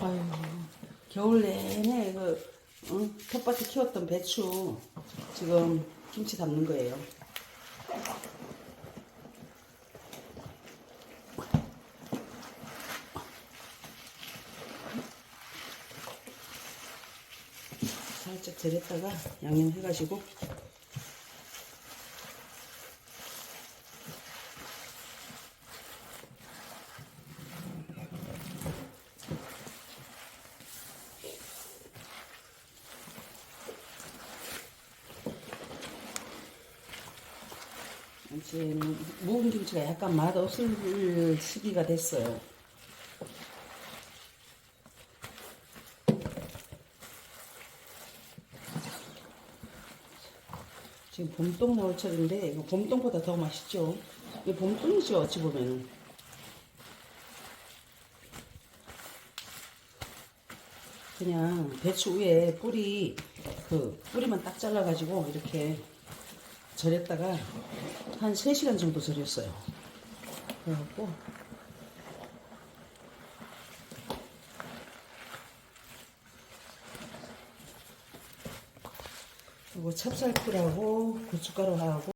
아유, 겨울 내내 그 응? 텃밭에 키웠던 배추 지금 김치 담는 거예요. 살짝 절였다가 양념 해가지고 이제 묵은 김치가 약간 맛없을 시기가 됐어요. 지금 봄동 넣을철인데 이거 봄동보다 더 맛있죠. 이게 봄동이죠 어찌 보면은. 그냥 배추 위에 뿌리 그 뿌리만 딱 잘라가지고 이렇게 절였다가 한 3시간 정도 절였어요. 그래갖고 그리고 찹쌀풀하고 고춧가루하고